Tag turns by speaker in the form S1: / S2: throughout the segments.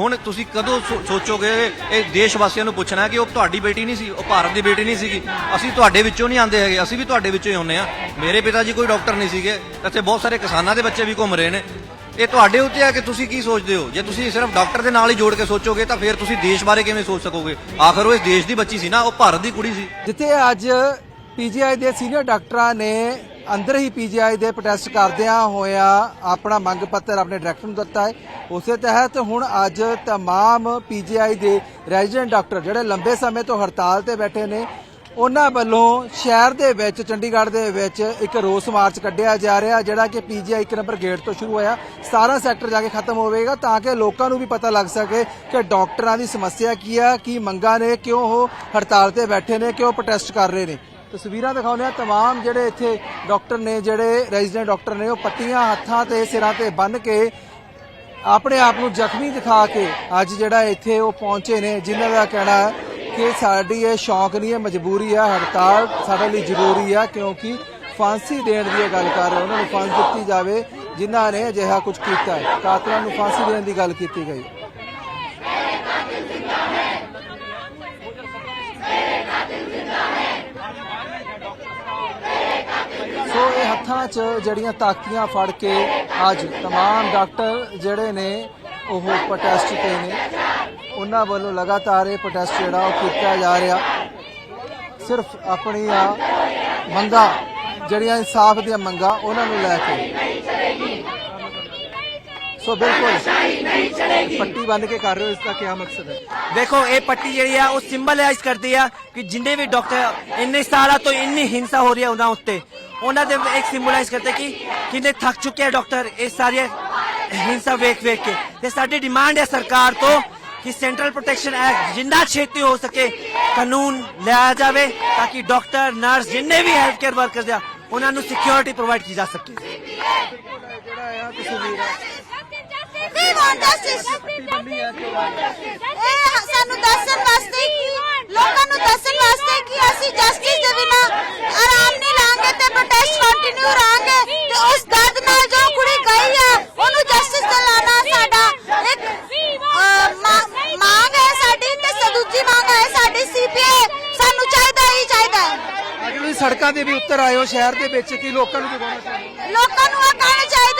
S1: ਹੁਣ ਤੁਸੀਂ ਕਦੋਂ ਸੋ- ਸੋਚੋਗੇ ਇਹ ਦੇਸ਼ ਵਾਸੀਆਂ ਨੂੰ ਪੁੱਛਣਾ ਕਿ ਉਹ ਤੁਹਾਡੀ ਬੇਟੀ ਨਹੀਂ ਸੀ, ਉਹ ਭਾਰਤ ਦੀ ਬੇਟੀ ਨਹੀਂ ਸੀਗੀ। ਅਸੀਂ ਤੁਹਾਡੇ ਵਿੱਚੋਂ ਨਹੀਂ ਆਉਂਦੇ ਹੈਗੇ, ਅਸੀਂ ਵੀ ਤੁਹਾਡੇ ਵਿੱਚੋਂ ਹੀ ਆਉਂਦੇ ਆ ਮੇਰੇ ਪਿਤਾ ਜੀ ਕੋਈ ਡਾਕਟਰ ਨਹੀਂ ਸੀਗੇ, ਇੱਥੇ ਬਹੁਤ ਸਾਰੇ ਕਿਸਾਨਾਂ ਦੇ ਬੱਚੇ ਵੀ ਘੁੰਮ ਰਹੇ ਨੇ। ਇਹ ਤੁਹਾਡੇ ਉੱਤੇ ਆ ਕਿ ਤੁਸੀਂ ਕੀ ਸੋਚਦੇ ਹੋ? ਜੇ ਤੁਸੀਂ ਸਿਰਫ ਡਾਕਟਰ ਦੇ ਨਾਲ ਹੀ ਜੋੜ ਕੇ ਸੋਚੋਗੇ, ਤਾਂ ਫਿਰ ਤੁਸੀਂ ਦੇਸ਼ ਬਾਰੇ ਕਿਵੇਂ ਸੋਚ ਸਕੋਗੇ? ਆਖਰ ਉਹ ਇਸ ਦੇਸ਼ ਦੀ ਬੱਚੀ ਸੀ ਨਾ, ਉਹ ਭਾਰਤ ਦੀ ਕੁੜੀ ਸੀ।
S2: ਜਿੱਥੇ ਅੱਜ ਪੀਜੀਆਈ ਦੇ ਸੀਨੀਅਰ ਡਾਕਟਰਾਂ ਨੇ ਅੰਦਰ ਹੀ ਪੀਜੀਆਈ ਦੇ ਪ੍ਰੋਟੈਸਟ ਕਰਦਿਆਂ ਹੋਇਆ ਆਪਣਾ ਮੰਗ ਪੱਤਰ ਆਪਣੇ ਡਾਇਰੈਕਟਰ ਨੂੰ ਦਿੱਤਾ ਹੈ ਉਸੇ ਤਹਿਤ ਹੁਣ ਅੱਜ तमाम ਪੀਜੀਆਈ ਦੇ ਰੈਜ਼ੀਡੈਂਟ ਡਾਕਟਰ ਜਿਹੜੇ ਲੰਬੇ ਸਮੇਂ ਤੋਂ ਹੜਤਾਲ ਤੇ ਬੈਠੇ ਨੇ ਉਹਨਾਂ ਵੱਲੋਂ ਸ਼ਹਿਰ ਦੇ ਵਿੱਚ ਚੰਡੀਗੜ੍ਹ ਦੇ ਵਿੱਚ ਇੱਕ ਰੋਸ ਮਾਰਚ ਕੱਢਿਆ ਜਾ ਰਿਹਾ ਜਿਹੜਾ ਕਿ ਪੀਜੀਆਈ ਇੱਕ ਨੰਬਰ ਗੇਟ ਤੋਂ ਸ਼ੁਰੂ ਹੋਇਆ 17 ਸੈਕਟਰ ਜਾ ਕੇ ਖਤਮ ਹੋਵੇਗਾ ਤਾਂ ਕਿ ਲੋਕਾਂ ਨੂੰ ਵੀ ਪਤਾ ਲੱਗ ਸਕੇ ਕਿ ਡਾਕਟਰਾਂ ਦੀ ਸਮੱਸਿਆ ਕੀ ਆ ਕੀ ਮੰਗਾਂ ਨੇ ਕਿਉਂ ਉਹ ਹੜਤਾਲ ਤੇ ਬੈਠੇ ਨੇ ਕਿਉਂ ਪ੍ਰੋਟੈਸਟ ਕਰ ਰਹੇ ਨੇ ਤਸਵੀਰਾਂ ਦਿਖਾਉਂਦੇ ਆ तमाम ਜਿਹੜੇ ਇੱਥੇ ਡਾਕਟਰ ਨੇ ਜਿਹੜੇ ਰੈਜ਼ੀਡੈਂਟ ਡਾਕਟਰ ਨੇ ਉਹ ਪੱਟੀਆਂ ਹੱਥਾਂ ਤੇ ਸਿਰਾਂ ਤੇ ਬੰਨ੍ਹ ਕੇ ਆਪਣੇ ਆਪ ਨੂੰ ਜ਼ਖਮੀ ਦਿਖਾ ਕੇ ਅੱਜ ਜਿਹੜਾ ਇੱਥੇ ਉਹ ਪਹੁੰਚੇ ਨੇ ਜਿਨ੍ਹਾਂ ਦਾ ਕਹਿਣਾ ਹੈ ਕਿ ਸਾਡੀ ਇਹ ਸ਼ੌਕ ਨਹੀਂ ਹੈ ਮਜਬੂਰੀ ਆ ਹੜਤਾਲ ਸਾਡੇ ਲਈ ਜ਼ਰੂਰੀ ਆ ਕਿਉਂਕਿ ਫਾਂਸੀ ਦੇਣ ਦੀ ਇਹ ਗੱਲ ਕਰ ਰਹੇ ਉਹਨਾਂ ਨੂੰ ਫਾਂਸੀ ਦਿੱਤੀ ਜਾਵੇ ਜਿਨ੍ਹਾਂ ਨੇ ਅਜਿਹਾ ਕੁਝ ਕੀਤਾ ਹੈ ਕਾਤਲਾਂ ਨੂੰ ਫਾਂਸੀ ਦੇਣ ਦੀ ਗੱਲ ਕੀਤੀ ਗਈ ਸੋ ਇਹ ਹੱਥਾਂ 'ਚ ਜਿਹੜੀਆਂ ਤਾਕੀਆਂ ਫੜ ਕੇ ਅੱਜ तमाम ਡਾਕਟਰ ਜਿਹੜੇ ਨੇ ਉਹ ਪ੍ਰੋਟੈਸਟ ਤੇ ਨੇ ਉਹਨਾਂ ਵੱਲੋਂ ਲਗਾਤਾਰ ਇਹ ਪ੍ਰੋਟੈਸਟ ਜਿਹੜਾ ਉਹ ਕੀਤਾ ਜਾ ਰਿਹਾ ਸਿਰਫ ਆਪਣੀਆਂ ਮੰਗਾਂ ਜਿਹੜੀਆਂ ਇਨਸਾਫ ਦੀਆਂ ਮੰਗਾਂ ਉਹਨਾਂ ਨੂੰ ਲੈ ਕੇ ਸੋ ਬਿਲਕੁਲ ਪੱਟੀ ਬੰਨ ਕੇ ਕਰ ਰਹੇ ਹੋ ਇਸ ਦਾ ਕੀ ਮਕਸਦ ਹੈ?
S3: ਦੇਖੋ ਇਹ ਪੱਟੀ ਜਿਹੜੀ ਆ ਉਹ ਸਿੰਬਲਾਈਜ਼ ਕਰਦੀ ਆ ਕਿ ਜਿੰਨੇ ਵੀ ਡਾਕਟਰ ਇੰਨੇ ਸਾਲਾਂ ਤੋਂ ਇੰਨੀ ਹਿੰਸਾ ਹੋ ਰਹੀ ਹੈ ਉਹਨਾਂ ਉੱਤੇ। ਉਹਨਾਂ ਦੇ ਇੱਕ ਸਿੰਬਲਾਈਜ਼ ਕਰਦਾ ਕਿ ਕਿੰਨੇ ਥੱਕ ਚੁੱਕੇ ਆ ਡਾਕਟਰ ਇਹ ਸਾਰੇ ਹਿੰਸਾ ਵੇਖ ਵੇਖ ਕੇ। ਤੇ ਸਾਡੀ ਡਿਮਾਂਡ ਹੈ ਸਰਕਾਰ ਤੋਂ ਕਿ ਸੈਂਟਰਲ ਪ੍ਰੋਟੈਕਸ਼ਨ ਐਕਟ ਜਿੰਨਾ ਛੇਤੀ ਹੋ ਸਕੇ ਕਾਨੂੰਨ ਲਿਆਇਆ ਜਾਵੇ ਤਾਂ ਕਿ ਡਾਕਟਰ ਨਰਸ ਜਿੰਨੇ ਵੀ ਹੈਲਥ ਕੇਅਰ ਵਰਕਰਸ ਆ ਉਹਨਾਂ ਨੂੰ ਸਿਕਿਉਰਿਟੀ ਪ੍ਰੋਵਾਈਡ ਕੀਤੀ ਜਾ ਸਕੇ।
S2: ਜਿਹੜਾ ਆ ਤਸਵੀਰ ਆ
S4: We want justice. ਇਹ ਸਾਨੂੰ ਦੱਸਣ ਵਾਸਤੇ ਕਿ ਲੋਕਾਂ ਨੂੰ ਦੱਸਣ ਵਾਸਤੇ ਕਿ ਅਸੀਂ ਜਸਟਿਸ ਦੇ ਬਿਨਾ ਆਰਾਮ ਨਹੀਂ ਲਾਂਗੇ ਤੇ ਪ੍ਰੋਟੈਸਟ ਕੰਟੀਨਿਊ ਰਾਂਗੇ ਤੇ ਉਸ ਦਰਦ ਨਾਲ ਜੋ ਕੁੜੀ ਗਈ ਆ ਉਹਨੂੰ ਜਸਟਿਸ ਦਿਲਾਣਾ ਸਾਡਾ ਇੱਕ ਅਹ, ਮਾ- ਮੰਗ ਹੈ ਸਾਡੀ ਤੇ ਸ- ਦੂਜੀ ਮੰਗ ਹੈ ਸਾਡੀ ਸੀਪੀਏ ਸਾਨੂੰ ਚਾਹੀਦਾ ਹੀ ਚਾਹੀਦਾ ਹੈ
S2: ਅੱਜ ਤੁਸੀਂ ਸੜਕਾਂ ਤੇ ਵੀ ਉੱਤਰ ਆਏ ਹੋ ਸ਼ਹਿਰ ਦੇ ਵਿੱਚ ਕੀ ਲੋਕਾਂ ਨੂੰ ਜਗਾਉਣਾ ਚਾਹੁੰਦੇ?
S4: ਲੋਕਾਂ ਨੂੰ ਇਹ ਕਹਿਣਾ ਚਾਹੀਦਾ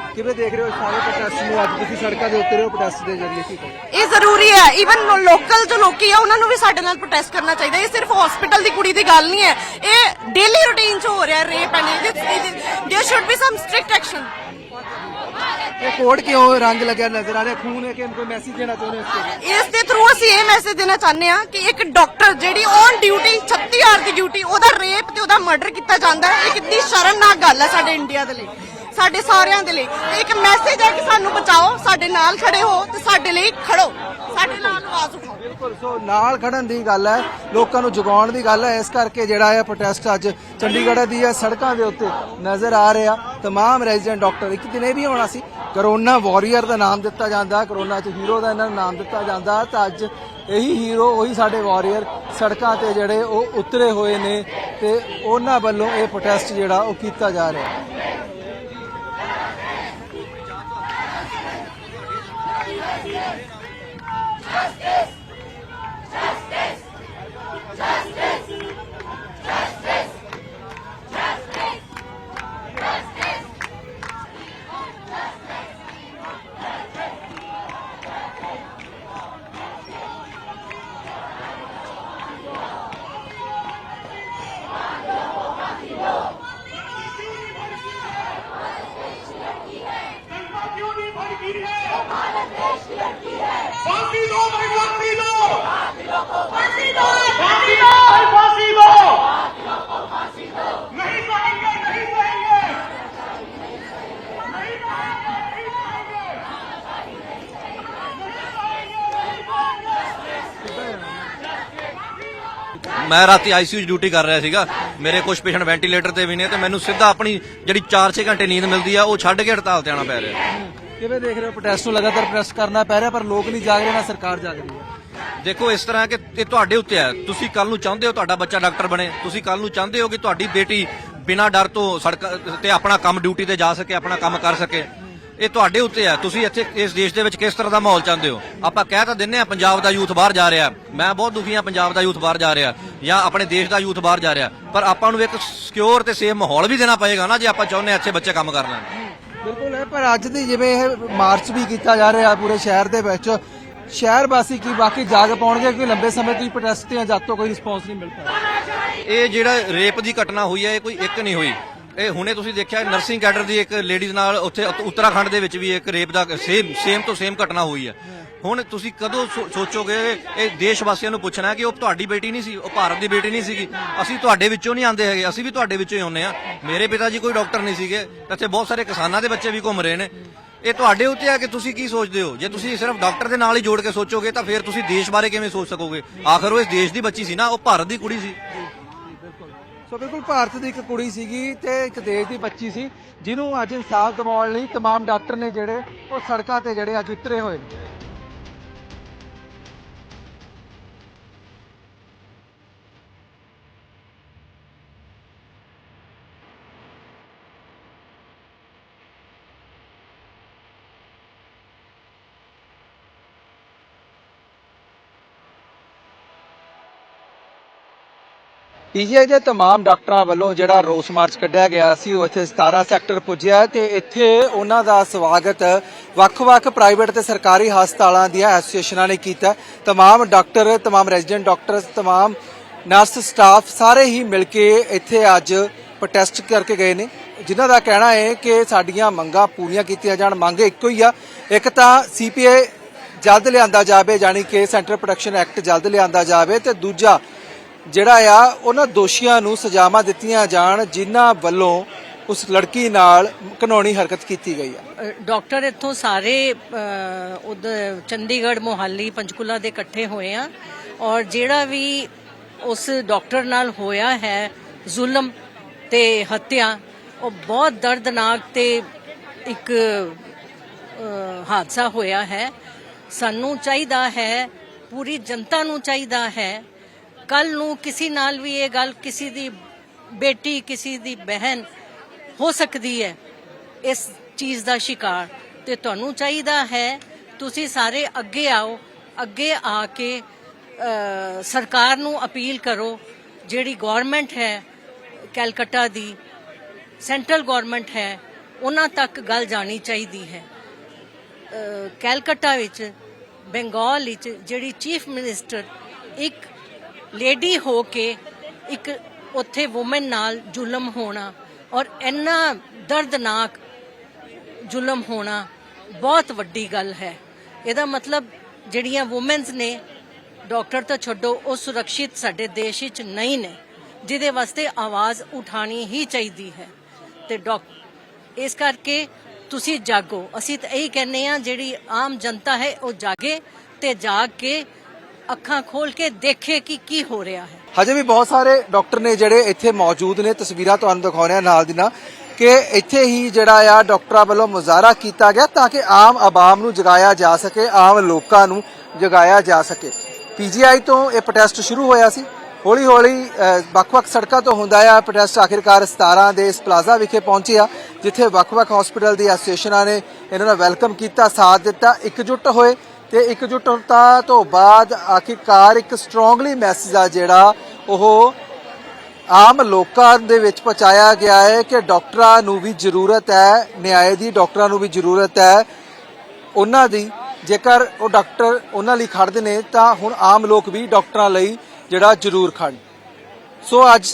S2: ਕਿਵੇਂ ਦੇਖ ਰਹੇ ਹੋ ਇਸ ਸਾਰੇ ਪ੍ਰੋਟੈਸਟ ਨੂੰ ਅੱਜ ਤੁਸੀਂ ਸੜਕਾਂ ਦੇ ਉੱਤੇ ਹੋ ਪ੍ਰੋਟੈਸਟ ਦੇ ਜ਼ਰੀਏ ਕੀ ਕਹੋ
S5: ਇਹ ਜ਼ਰੂਰੀ ਹੈ ਇਵਨ ਲੋਕਲ ਜੋ ਲੋਕੀ ਆ ਉਹਨਾਂ ਨੂੰ ਵੀ ਸਾਡੇ ਨਾਲ ਪ੍ਰੋਟੈਸਟ ਕਰਨਾ ਚਾਹੀਦਾ ਇਹ ਸਿਰਫ ਹਸਪੀਟਲ ਦੀ ਕੁੜੀ ਦੀ ਗੱਲ ਨਹੀਂ ਹੈ ਇਹ ਡੇਲੀ ਰੂਟੀਨ 'ਚ ਹੋ ਰਿਹਾ rape and there should be some strict action
S2: ਇਹ ਕੋਡ ਕਿਉਂ ਰੰਗ ਲੱਗਿਆ ਨਜ਼ਰ ਆ ਰਿਹਾ ਖੂਨ ਹੈ ਕਿ ਕੋਈ ਮੈਸੇਜ ਦੇਣਾ ਚਾਹੁੰਦੇ ਹੋ ਇਸ ਤੇ
S5: ਇਸ ਦੇ ਥਰੂ ਅਸੀਂ ਇਹ ਮੈਸੇਜ ਦੇਣਾ ਚਾਹੁੰਦੇ ਹਾਂ ਕਿ ਇੱਕ ਡਾਕਟਰ ਜਿਹੜੀ ਔਨ ਡਿਊਟੀ 36 ਆਰ ਦੀ ਡਿਊਟੀ ਉਹਦਾ ਰੇਪ ਤੇ ਉਹਦਾ ਮਰਡਰ ਕੀਤਾ ਜਾਂਦਾ ਹੈ ਇਹ ਕਿੰਨੀ ਸ਼ਰਮਨਾਕ ਗੱਲ ਹੈ ਸਾਡੇ ਇੰਡੀਆ ਦੇ ਲਈ ਸਾਡੇ ਸਾਰਿਆਂ ਦੇ ਲਈ ਤੇ ਇੱਕ ਮੈਸੇਜ ਹੈ ਕਿ ਸਾਨੂੰ ਬਚਾਓ ਸਾਡੇ ਨਾਲ ਖੜੇ ਹੋ ਤੇ ਸਾਡੇ ਲਈ ਖੜੋ ਸਾਡੇ ਨਾਲ ਆਵਾਜ਼ ਉਠਾਓ
S2: ਬਿਲਕੁਲ ਸੋ ਨਾਲ ਖੜਨ ਦੀ ਗੱਲ ਹੈ ਲੋਕਾਂ ਨੂੰ ਜਗਾਉਣ ਦੀ ਗੱਲ ਹੈ ਇਸ ਕਰਕੇ ਜਿਹੜਾ ਹੈ ਪ੍ਰੋਟੈਸਟ ਅੱਜ ਚੰਡੀਗੜ੍ਹ ਦੀ ਹੈ ਸੜਕਾਂ ਦੇ ਉੱਤੇ ਨਜ਼ਰ ਆ ਰਿਹਾ तमाम ਰੈਜ਼ੀਡੈਂਟ ਡਾਕਟਰ ਇੱਕ ਦਿਨ ਇਹ ਵੀ ਹੋਣਾ ਸੀ ਕਰੋਨਾ ਵਾਰੀਅਰ ਦਾ ਨਾਮ ਦਿੱਤਾ ਜਾਂਦਾ ਕਰੋਨਾ 'ਚ ਹੀਰੋ ਦਾ ਇਹਨਾਂ ਨੂੰ ਨਾਮ ਦਿੱਤਾ ਜਾਂਦਾ ਤਾਂ ਅੱਜ ਇਹੀ ਹੀਰੋ ਉਹੀ ਸਾਡੇ ਵਾਰੀਅਰ ਸੜਕਾਂ ਤੇ ਜਿਹੜੇ ਉਹ ਉਤਰੇ ਹੋਏ ਨੇ ਤੇ ਉਹਨਾਂ ਵੱਲੋਂ ਇਹ ਪ੍ਰੋਟੈਸਟ ਜਿਹੜਾ ਉਹ ਕੀਤਾ ਜਾ ਰਿਹਾ
S1: ਮੈਂ ਰਾਤੀ ਆਈਸੀਯੂ 'ਚ ਡਿਊਟੀ ਕਰ ਰਿਹਾ ਸੀਗਾ। ਮੇਰੇ ਕੁਝ ਪੇਸ਼ੈਂਟ ਵੈਂਟੀਲੇਟਰ ਤੇ ਵੀ ਨੇ ਤੇ ਮੈਨੂੰ ਸਿੱਧਾ ਆਪਣੀ ਜਿਹੜੀ 4-6 ਘੰਟੇ ਨੀਂਦ ਮਿਲਦੀ ਆ ਉਹ ਛੱਡ ਕੇ ਹੜਤਾਲ ਤੇ ਆਉਣਾ ਪੈ ਰਿਹਾ।
S2: ਕਿਵੇਂ ਦੇਖ ਰਹੇ ਹੋ? ਪ੍ਰੋਟੈਸਟ ਨੂੰ ਲਗਾਤਾਰ ਪ੍ਰੋਟੈਸਟ ਕਰਨਾ ਪੈ ਰਿਹਾ ਪਰ ਲੋਕ ਨਹੀਂ ਜਾਗ ਰਹੇ ਨਾ ਸਰਕਾਰ ਜਾਗ ਰਹੀ ਹੈ।
S1: ਦੇਖੋ ਇਸ ਤਰ੍ਹਾਂ ਕਿ ਇਹ ਤੁਹਾਡੇ ਉੱਤੇ ਹੈ। ਤੁਸੀਂ ਕੱਲ ਨੂੰ ਚਾਹੁੰਦੇ ਹੋ ਤੁਹਾਡਾ ਬੱਚਾ ਡਾਕਟਰ ਬਣੇ। ਤੁਸੀਂ ਕੱਲ ਨੂੰ ਚਾਹੁੰਦੇ ਹੋ ਕਿ ਤੁਹਾਡੀ ਬੇਟੀ ਬਿਨਾਂ ਡਰ ਤੋਂ ਸੜਕ ਤੇ ਆਪਣਾ ਕੰਮ ਡਿਊਟੀ ਤੇ ਜਾ ਸਕੇ ਆਪਣਾ ਕੰਮ ਕਰ ਸਕੇ। ਇਹ ਤੁਹਾਡੇ ਉੱਤੇ ਹੈ ਤੁਸੀਂ ਇੱਥੇ ਇਸ ਦੇਸ਼ ਦੇ ਵਿੱਚ ਕਿਸ ਤਰ੍ਹਾਂ ਦਾ ਮਾਹੌਲ ਚਾਹੁੰਦੇ ਹੋ? ਆਪਾਂ ਕਹਿ ਤਾਂ ਦਿੰਨੇ ਆ ਪੰਜਾਬ ਦਾ ਯੂਥ ਬਾਹਰ ਜਾ ਰਿਹਾ। ਮੈਂ ਬਹੁਤ ਦੁਖੀ ਆ ਪੰਜਾਬ ਦਾ ਯੂਥ ਬਾਹਰ ਜਾ ਰਿਹਾ ਜਾਂ ਆਪਣੇ ਦੇਸ਼ ਦਾ ਯੂਥ ਬਾਹਰ ਜਾ ਰਿਹਾ। ਪਰ ਆਪਾਂ ਨੂੰ ਇੱਕ ਸਿਕਿਉਰ ਤੇ ਸੇਫ ਮਾਹੌਲ ਵੀ ਦੇਣਾ ਪਏਗਾ ਨਾ ਜੇ ਆਪਾਂ ਚਾਹੁੰਦੇ ਹਾਂ ਅੱਛੇ ਬੱਚੇ ਕੰਮ ਕਰ ਲੈਣ
S2: ਬਿਲਕੁਲ ਹੈ ਪਰ ਅੱਜ ਦੀ ਜਿਵੇਂ ਇਹ ਮਾਰਚ ਵੀ ਕੀਤਾ ਜਾ ਰਿਹਾ ਪੂਰੇ ਸ਼ਹਿਰ ਦੇ ਵਿੱਚ ਸ਼ਹਿਰ ਵਾਸੀ ਕੀ ਬਾਕੀ ਜਾਗ ਪਾਉਣਗੇ ਕਿਉਂਕਿ ਲੰਬੇ ਸਮੇਂ ਤੋਂ ਪ੍ਰੋਟੈਸਟ ਤੇ ਜਦ ਤੋਂ ਕੋਈ ਰਿਸਪੌਂਸ ਨਹੀਂ ਮਿਲ ਪਾਇਆ।
S1: ਇਹ ਜਿਹੜਾ ਰੇਪ ਦੀ ਘਟਨਾ ਹੋਈ ਹੈ ਇਹ ਕੋਈ ਇੱਕ ਨਹੀਂ ਹੋਈ। ਇਹ ਹੁਣੇ ਤੁਸੀਂ ਦੇਖਿਆ ਨਰਸਿੰਗ ਕੈਡਰ ਦੀ ਇੱਕ ਲੇਡੀਜ਼ ਨਾਲ ਉੱਥੇ ਉੱਤਰਾਖੰਡ ਦੇ ਵਿੱਚ ਵੀ ਇੱਕ ਰੇਪ ਦਾ ਸੇਮ ਸੇਮ ਤੋਂ ਸੇਮ ਘਟਨਾ ਹੋਈ ਹੈ। ਹੁਣ ਤੁਸੀਂ ਕਦੋਂ ਸੋ- ਸੋਚੋਗੇ ਇਹ ਦੇਸ਼ ਵਾਸੀਆਂ ਨੂੰ ਪੁੱਛਣਾ ਕਿ ਉਹ ਤੁਹਾਡੀ ਬੇਟੀ ਨਹੀਂ ਸੀ, ਉਹ ਭਾਰਤ ਦੀ ਬੇਟੀ ਨਹੀਂ ਸੀਗੀ। ਅਸੀਂ ਤੁਹਾਡੇ ਵਿੱਚੋਂ ਨਹੀਂ ਆਂਦੇ ਹੈਗੇ, ਅਸੀਂ ਵੀ ਤੁਹਾਡੇ ਵਿੱਚੋਂ ਹੀ ਆਉਂਦੇ ਆ ਮੇਰੇ ਪਿਤਾ ਜੀ ਕੋਈ ਡਾਕਟਰ ਨਹੀਂ ਸੀਗੇ, ਇੱਥੇ ਬਹੁਤ ਸਾਰੇ ਕਿਸਾਨਾਂ ਦੇ ਬੱਚੇ ਵੀ ਘੁੰਮ ਰਹੇ ਨੇ। ਇਹ ਤੁਹਾਡੇ ਉੱਤੇ ਆ ਕਿ ਤੁਸੀਂ ਕੀ ਸੋਚਦੇ ਹੋ? ਜੇ ਤੁਸੀਂ ਸਿਰਫ ਡਾਕਟਰ ਦੇ ਨਾਲ ਹੀ ਜੋੜ ਕੇ ਸੋਚੋਗੇ ਤਾਂ ਫਿਰ ਤੁਸੀਂ ਦੇਸ਼ ਬਾਰੇ ਕਿਵੇਂ ਸੋਚ ਸਕੋਗੇ? ਆਖਰ ਉਹ ਇਸ ਦੇਸ਼ ਦੀ ਬੱਚੀ ਸੀ ਨਾ, ਉਹ ਭਾਰਤ ਦੀ ਕੁੜੀ ਸੀ।
S2: ਸੋ ਬਿਲਕੁਲ ਭਾਰਤ ਦੀ ਇੱਕ ਕੁੜੀ ਸੀਗੀ ਤੇ ਇੱਕ ਦੇਸ਼ ਦੀ ਬੱਚੀ ਸੀ ਜਿਹਨੂੰ ਅੱਜ ਇਨਸਾਫ ਦਿਵਾਉਣ ਲਈ तमाम ਡਾਕਟਰ ਨੇ ਜਿਹੜੇ ਉਹ ਸੜਕਾਂ ਤੇ ਜਿਹੜੇ ਅੱਜ ਉਤਰੇ ਹੋਏ ਨੇ ਪੀਜੀਆਈ ਦੇ तमाम ਡਾਕਟਰਾਂ ਵੱਲੋਂ ਜਿਹੜਾ ਰੋਸ ਮਾਰਚ ਕੱਢਿਆ ਗਿਆ ਸੀ ਉਹ ਇੱਥੇ 17 ਸੈਕਟਰ ਪੁੱਜਿਆ ਤੇ ਇੱਥੇ ਉਹਨਾਂ ਦਾ ਸਵਾਗਤ ਵੱਖ-ਵੱਖ ਪ੍ਰਾਈਵੇਟ ਤੇ ਸਰਕਾਰੀ ਹਸਪਤਾਲਾਂ ਦੀਆਂ ਐਸੋਸੀਏਸ਼ਨਾਂ ਨੇ ਕੀਤਾ तमाम ਡਾਕਟਰ तमाम ਰੈਜ਼ੀਡੈਂਟ ਡਾਕਟਰ तमाम ਨਰਸ ਸਟਾਫ ਸਾਰੇ ਹੀ ਮਿਲ ਕੇ ਇੱਥੇ ਅੱਜ ਪ੍ਰੋਟੈਸਟ ਕਰਕੇ ਗਏ ਨੇ ਜਿਨ੍ਹਾਂ ਦਾ ਕਹਿਣਾ ਹੈ ਕਿ ਸਾਡੀਆਂ ਮੰਗਾਂ ਪੂਰੀਆਂ ਕੀਤੀਆਂ ਜਾਣ ਮੰਗ ਇੱਕੋ ਹੀ ਆ ਇੱਕ ਤਾਂ ਸੀਪੀਏ ਜਲਦ ਲਿਆਂਦਾ ਜਾਵੇ ਯਾਨੀ ਕਿ ਸੈਂਟਰਲ ਪ੍ਰੋਟੈਕਸ਼ਨ ਐਕਟ ਜਲਦ ਲਿਆਂਦਾ ਜਾਵੇ ਤੇ ਦੂਜਾ ਜਿਹੜਾ ਆ, ਉਹਨਾਂ ਦੋਸ਼ੀਆਂ ਨੂੰ ਸਜ਼ਾਵਾਂ ਦਿੱਤੀਆਂ ਜਾਣ, ਜਿਨ੍ਹਾਂ ਵੱਲੋਂ ਉਸ ਲੜਕੀ ਨਾਲ ਕਾਨੂੰਨੀ ਹਰਕਤ ਕੀਤੀ ਗਈ ਆ।
S6: ਡਾਕਟਰ ਇੱਥੋਂ ਸਾਰੇ ਉਧਰ ਚੰਡੀਗੜ੍ਹ, ਮੋਹਾਲੀ, ਪੰਚਕੂਲਾ ਦੇ ਇਕੱਠੇ ਹੋਏ ਆ। ਔਰ ਜਿਹੜਾ ਵੀ ਉਸ ਡਾਕਟਰ ਨਾਲ ਹੋਇਆ ਹੈ, ਜ਼ੁਲਮ ਤੇ ਹੱਤਿਆ, ਉਹ ਬਹੁਤ ਦਰਦਨਾਕ ਤੇ ਇੱਕ ਹਾਦਸਾ ਹੋਇਆ ਹੈ। ਸਾਨੂੰ ਚਾਹੀਦਾ ਹੈ, ਪੂਰੀ ਜਨਤਾ ਨੂੰ ਚਾਹੀਦਾ ਹੈ ਕੱਲ ਨੂੰ ਕਿਸੇ ਨਾਲ ਵੀ ਇਹ ਗੱਲ ਕਿਸੇ ਦੀ ਬੇਟੀ ਕਿਸੇ ਦੀ ਬਹਿਨ ਹੋ ਸਕਦੀ ਹੈ ਇਸ ਚੀਜ਼ ਦਾ ਸ਼ਿਕਾਰ। ਤੇ ਤੁਹਾਨੂੰ ਚਾਹੀਦਾ ਹੈ ਤੁਸੀਂ ਸਾਰੇ ਅੱਗੇ ਆਓ ਅੱਗੇ ਆ ਕੇ ਸਰਕਾਰ ਨੂੰ ਅਪੀਲ ਕਰੋ ਜਿਹੜੀ ਗਵਰਨਮੈਂਟ ਹੈ ਕੈਲਕੱਟਾ ਦੀ ਸੈਂਟਰਲ ਗਵਰਨਮੈਂਟ ਹੈ ਉਹਨਾਂ ਤੱਕ ਗੱਲ ਜਾਣੀ ਚਾਹੀਦੀ ਹੈ। ਅ, ਕੈਲਕੱਟਾ ਵਿੱਚ ਬੰਗਾਲ ਵਿੱਚ ਜਿਹੜੀ ਚੀਫ ਮਿਨਿਸਟਰ ਇੱਕ ਲੇਡੀ ਹੋ ਕੇ ਇੱਕ ਉੱਥੇ ਔਮਨ ਨਾਲ ਜ਼ੁਲਮ ਹੋਣਾ ਔਰ ਇੰਨਾ ਦਰਦਨਾਕ ਜ਼ੁਲਮ ਹੋਣਾ ਬਹੁਤ ਵੱਡੀ ਗੱਲ ਹੈ। ਇਹਦਾ ਮਤਲਬ ਜਿਹੜੀਆਂ ਔਮਨਸ ਨੇ, ਡਾਕਟਰ ਤਾਂ ਛੱਡੋ, ਉਹ ਸੁਰੱਖਿਅਤ ਸਾਡੇ ਦੇਸ਼ ਵਿੱਚ ਨਹੀਂ ਨੇ, ਜਿਹਦੇ ਵਾਸਤੇ ਆਵਾਜ਼ ਉਠਾਣੀ ਹੀ ਚਾਹੀਦੀ ਹੈ। ਤੇ ਡਾਕ, ਇਸ ਕਰਕੇ ਤੁਸੀਂ ਜਾਗੋ। ਅਸੀਂ ਤਾਂ ਇਹੀ ਕਹਿੰਦੇ ਆ ਜਿਹੜੀ ਆਮ ਜਨਤਾ ਹੈ, ਉਹ ਜਾਗੇ ਤੇ ਜਾਗ ਕੇ ਅੱਖਾਂ ਖੋਲ ਕੇ ਦੇਖੇ ਕਿ ਕੀ ਹੋ ਰਿਹਾ ਹੈ।
S2: ਹਜੇ ਵੀ ਬਹੁਤ ਸਾਰੇ ਡਾਕਟਰ ਨੇ ਜਿਹੜੇ ਇੱਥੇ ਮੌਜੂਦ ਨੇ, ਤਸਵੀਰਾਂ ਤੁਹਾਨੂੰ ਦਿਖਾਉਣੇ ਆ ਨਾਲ ਦੀ ਨਾਲ, ਕਿ ਇੱਥੇ ਹੀ ਜਿਹੜਾ ਆ ਡਾਕਟਰਾਂ ਵੱਲੋਂ ਮੁਜ਼ਾਹਰਾ ਕੀਤਾ ਗਿਆ ਤਾਂ ਕਿ ਆਮ ਆਵਾਮ ਨੂੰ ਜਗਾਇਆ ਜਾ ਸਕੇ, ਆਮ ਲੋਕਾਂ ਨੂੰ ਜਗਾਇਆ ਜਾ ਸਕੇ। ਪੀਜੀਆਈ ਤੋਂ ਇਹ ਪ੍ਰੋਟੈਸਟ ਸ਼ੁਰੂ ਹੋਇਆ ਸੀ। ਹੌਲੀ ਹੌਲੀ ਵੱਖ-ਵੱਖ ਸੜਕਾਂ ਤੋਂ ਹੁੰਦਾ ਆ ਪ੍ਰੋਟੈਸਟ। ਆਖਿਰਕਾਰ 17 ਦੇ ਇਸ ਪਲਾਜ਼ਾ ਵਿਖੇ ਪਹੁੰਚਿਆ ਜਿੱਥੇ ਵੱਖ-ਵੱਖ ਹਸਪੀਟਲ ਦੀ ਐਸੋਸੀਏਸ਼ਨਾਂ ਨੇ ਇਹਨਾਂ ਦਾ ਵੈਲਕਮ ਕੀਤਾ, ਸਾਥ ਦਿੱਤਾ, ਇਕਜੁੱਟ ਹੋਏ। ਤੇ ਇਕਜੁੱਟਤਾ ਤੋਂ ਬਾਅਦ ਆਖਿਰਕਾਰ ਇੱਕ ਸਟਰੋਂਗਲੀ ਮੈਸੇਜ ਆ ਜਿਹੜਾ ਉਹ ਆਮ ਲੋਕਾਂ ਦੇ ਵਿੱਚ ਪਹੁੰਚਾਇਆ ਗਿਆ ਹੈ ਕਿ ਡਾਕਟਰਾਂ ਨੂੰ ਵੀ ਜ਼ਰੂਰਤ ਹੈ ਨਿਆਂ ਦੀ ਡਾਕਟਰਾਂ ਨੂੰ ਵੀ ਜ਼ਰੂਰਤ ਹੈ। ਉਹਨਾਂ ਦੀ ਜੇਕਰ ਉਹ ਡਾਕਟਰ ਉਹਨਾਂ ਲਈ ਖੜਦੇ ਨੇ ਤਾਂ ਹੁਣ ਆਮ ਲੋਕ ਵੀ ਡਾਕਟਰਾਂ ਲਈ ਜਿਹੜਾ ਜ਼ਰੂਰ ਖੜਨ ਸੋ ਅੱਜ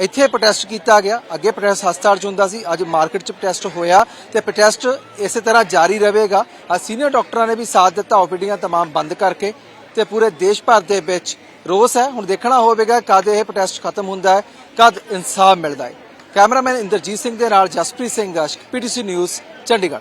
S2: ਇੱਥੇ ਪ੍ਰੋਟੈਸਟ ਕੀਤਾ ਗਿਆ। ਅੱਗੇ ਪ੍ਰੋਟੈਸਟ ਹਸਪਤਾਲ ਚ ਹੁੰਦਾ ਸੀ। ਅੱਜ ਮਾਰਕੀਟ ਚ ਪ੍ਰੋਟੈਸਟ ਹੋਇਆ ਤੇ ਪ੍ਰੋਟੈਸਟ ਇਸੇ ਤਰ੍ਹਾਂ ਜਾਰੀ ਰਹੇਗਾ। ਆ ਸੀਨੀਅਰ ਡਾਕਟਰਾਂ ਨੇ ਵੀ ਸਾਥ ਦਿੱਤਾ। ਓਪੀਡੀਆਂ ਤਮਾਮ ਬੰਦ ਕਰਕੇ ਤੇ ਪੂਰੇ ਦੇਸ਼ ਭਰ ਦੇ ਵਿੱਚ ਰੋਸ ਹੈ। ਹੁਣ ਦੇਖਣਾ ਹੋਵੇਗਾ ਕਦ ਇਹ ਪ੍ਰੋਟੈਸਟ ਖਤਮ ਹੁੰਦਾ ਹੈ, ਕਦ ਇਨਸਾਫ ਮਿਲਦਾ ਹੈ। ਕੈਮਰਾਮੈਨ ਇੰਦਰਜੀਤ ਸਿੰਘ ਦੇ ਨਾਲ ਜਸਪ੍ਰੀਤ ਸਿੰਘ ਗਸ਼ਕ ਪੀਟੀਸੀ ਨਿਊਜ਼ ਚੰਡੀਗੜ੍ਹ।